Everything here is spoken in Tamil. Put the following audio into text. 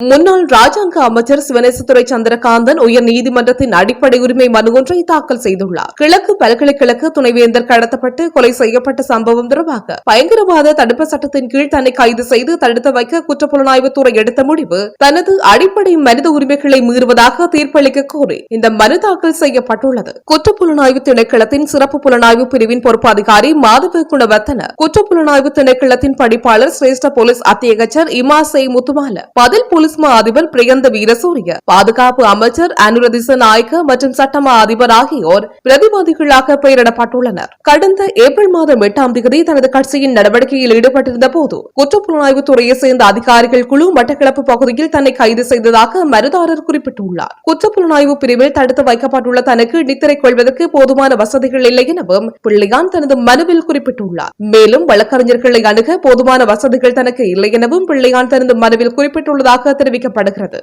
முன்னாள் ராஜாங்க அமைச்சர் சிவனேசத்துறை சந்திரகாந்தன் உயர் நீதிமன்றத்தின் அடிப்படை உரிமை மனு ஒன்றை தாக்கல் செய்துள்ளார். கிழக்கு பல்கலைக்கழக துணைவேந்தர் கடத்தப்பட்டு கொலை செய்யப்பட்ட சம்பவம் தொடர்பாக பயங்கரவாத தடுப்பு சட்டத்தின் கீழ் தன்னை கைது செய்து தடுத்து வைக்க குற்றப்புலனாய்வுத்துறை எடுத்த முடிவு தனது அடிப்படை மனித உரிமைகளை மீறுவதாக தீர்ப்பளிக்க கோரி இந்த மனு தாக்கல் செய்யப்பட்டுள்ளது. குற்றப்புலனாய்வு திணைக்களத்தின் சிறப்பு புலனாய்வு பிரிவின் பொறுப்பு அதிகாரி மாதவ குணவர்த்தன குற்றப்புலனாய்வு திணைக்களத்தின் படிப்பாளர் சிரேஷ்ட போலீஸ் அத்தியகச்சர் இமாசை முத்துமால பதில் போலீஸ் மா அதிபர் பிரியந்த வீரசூரிய பாதுகாப்பு அமைச்சர் அனுரதிச நாயக்க மற்றும் சட்டமா அதிபர் ஆகியோர் பிரதிவாதிகளாக பெயரிடப்பட்டுள்ளனர். கடந்த ஏப்ரல் மாதம் எட்டாம் தேதி தனது கட்சியின் நடவடிக்கையில் ஈடுபட்டிருந்த போது குற்றப்புலனாய்வு துறையை சேர்ந்த அதிகாரிகள் குழு மட்டக்களப்பு பகுதியில் தன்னை கைது செய்ததாக மருதாரர் குறிப்பிட்டுள்ளார். குற்றப்புலனாய்வு பிரிவில் தடுத்து வைக்கப்பட்டுள்ள தனக்கு நித்திரை கொள்வதற்கு போதுமான வசதிகள் இல்லை எனவும் பிள்ளையான் தனது மனுவில் குறிப்பிட்டுள்ளார். மேலும் வழக்கறிஞர்களை அணுக போதுமான வசதிகள் தனக்கு இல்லை எனவும் பிள்ளையான் தனது மனுவில் குறிப்பிட்டுள்ளதாக தெரிவிக்கப்படுகிறது